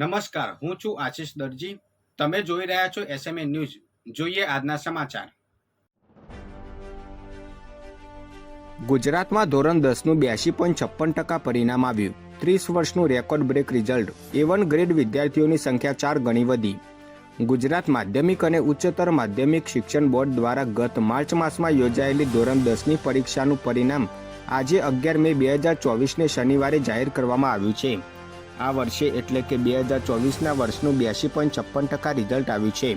નમસ્કાર, હું છું આશીષ દરજી. તમે જોઈ રહ્યા છો એસએમએ ન્યૂઝ જોઈએ આજના સમાચાર. ગુજરાતમાં ધોરણ દસનું બ્યાસી પોઈન્ટ છપ્પન ટકા પરિણામ આવ્યું. ત્રીસ વર્ષનું record break result. A one grade વિદ્યાર્થીઓની સંખ્યા ચાર ગણી વધી. ગુજરાત માધ્યમિક અને ઉચ્ચતર માધ્યમિક શિક્ષણ બોર્ડ દ્વારા ગત માર્ચ માસમાં યોજાયેલી ધોરણ દસની પરીક્ષાનું પરિણામ આજે અગિયાર મે બે હજાર ચોવીસને શનિવારે જાહેર કરવામાં આવ્યું છે. આ વર્ષે એટલે કે બે હજાર ચોવીસના વર્ષનું બ્યાસી પોઈન્ટ છપ્પન ટકા રિઝલ્ટ આવ્યું છે.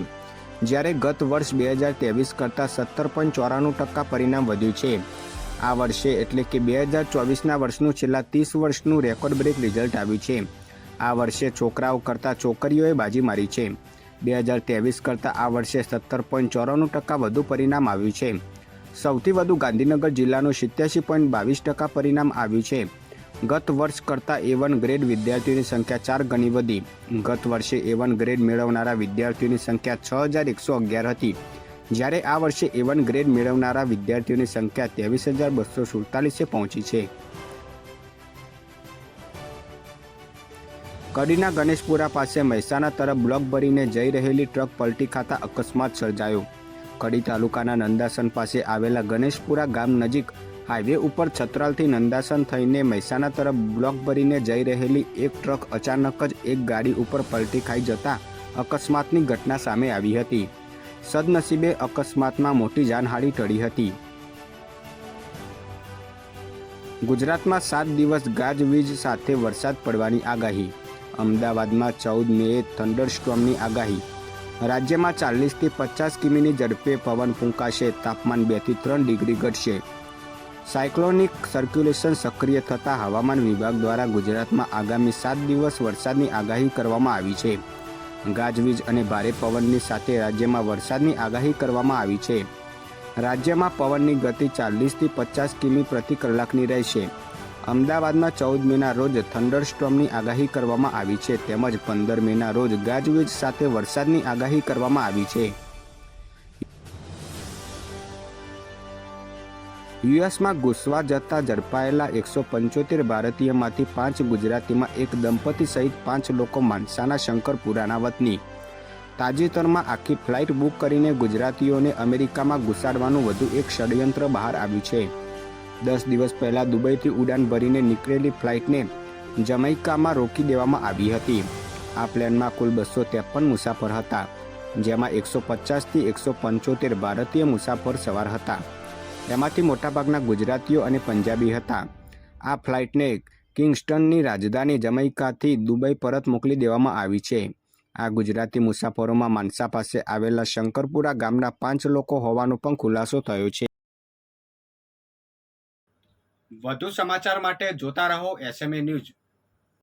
જ્યારે ગત વર્ષ બે હજાર ત્રેવીસ કરતાં સત્તર પોઈન્ટ ચોરાણું ટકા પરિણામ વધ્યું છે. આ વર્ષે એટલે કે બે હજાર ચોવીસના વર્ષનું છેલ્લા ત્રીસ વર્ષનું રેકોર્ડ બ્રેક રિઝલ્ટ આવ્યું છે. આ વર્ષે છોકરાઓ કરતાં છોકરીઓએ બાજી મારી છે. બે હજાર ત્રેવીસ કરતાં આ વર્ષે સત્તર પોઈન્ટ ચોરાણું ટકા વધુ પરિણામ આવ્યું છે. સૌથી વધુ ગાંધીનગર જિલ્લાનું સિત્યાસી પોઈન્ટ બાવીસ ટકા પરિણામ આવ્યું છે. ગત વર્ષ કરતાં એ વન ગ્રેડ વિદ્યાર્થીઓની સંખ્યા ચાર ગણી વધી. ગત વર્ષે એ વન ગ્રેડ મેળવનારા વિદ્યાર્થીઓની સંખ્યા છ હજાર એકસો અગિયાર હતી. જ્યારે આ વર્ષે એ વન ગ્રેડ મેળવનારા વિદ્યાર્થીઓની સંખ્યા ત્રેવીસ હજાર બસો સુડતાલીસે પહોંચી છે. કડીના ગણેશપુરા પાસે મહેસાણા તરફ બ્લોક ભરીને જઈ રહેલી ટ્રક પલટી ખાતા અકસ્માત સર્જાયો. કડી તાલુકાના નંદાસન પાસે આવેલા ગણેશપુરા ગામ નજીક હાઈવે ઉપર છત્રાલથી નંદાસન થઈને મહેસાણા તરફ બ્લોક ભરીને જઈ રહેલી એક ટ્રક અચાનક જ એક ગાડી ઉપર પલટી ખાઈ જતા અકસ્માતની ઘટના સામે આવી હતી. સદનસીબે અકસ્માતમાં મોટી જાનહાનિ ટળી હતી. ગુજરાતમાં સાત દિવસ ગાજવીજ સાથે વરસાદ પડવાની આગાહી. અમદાવાદમાં ચૌદ મેએ થંડરસ્ટોર્મની આગાહી. રાજ્યમાં ચાલીસથી પચાસ કિમીની ઝડપે પવન ફૂંકાશે, તાપમાન બેથી ત્રણ ડિગ્રી ઘટશે. સાયક્લોનિક સર્ક્યુલેશન સક્રિય થતાં હવામાન વિભાગ દ્વારા ગુજરાતમાં આગામી સાત દિવસ વરસાદની આગાહી કરવામાં આવી છે. ગાજવીજ અને ભારે પવનની સાથે રાજ્યમાં વરસાદની આગાહી કરવામાં આવી છે. રાજ્યમાં પવનની ગતિ ચાલીસથી પચાસ કિમી પ્રતિ કલાકની રહેશે. અમદાવાદમાં ચૌદ મેના રોજ થંડરસ્ટોર્મની આગાહી કરવામાં આવી છે. તેમજ પંદર મેના રોજ ગાજવીજ સાથે વરસાદની આગાહી કરવામાં આવી છે. યુએસમાં ઘૂસવા જતા ઝડપાયેલા એકસો પંચોતેર ભારતીયમાંથી પાંચ ગુજરાતીમાં એક દંપતી સહિત પાંચ લોકો માનસાના શંકરપુરાના વતની. તાજેતરમાં આખી ફ્લાઇટ બુક કરીને ગુજરાતીઓને અમેરિકામાં ઘુસાડવાનું વધુ એક ષડયંત્ર બહાર આવ્યું છે. દસ દિવસ પહેલાં દુબઈથી ઉડાન ભરીને નીકળેલી ફ્લાઇટને જમૈકામાં રોકી દેવામાં આવી હતી. આ પ્લેનમાં કુલ બસો ત્રેપન મુસાફર હતા, જેમાં એકસો પચાસથી એકસો પંચોતેર ભારતીય મુસાફર સવાર હતા. એમાંથી મોટાભાગના ગુજરાતીઓ અને પંજાબી હતા. આ ફ્લાઇટને કિંગસ્ટનની રાજધાની જમૈકાથી દુબઈ પરત મોકલી દેવામાં આવી છે. આ ગુજરાતી મુસાફરોમાં માનસા પાસે આવેલા શંકરપુરા ગામના પાંચ લોકો હોવાનો પણ ખુલાસો થયો છે. વધુ સમાચાર માટે જોતા રહો એસએમએ ન્યૂઝ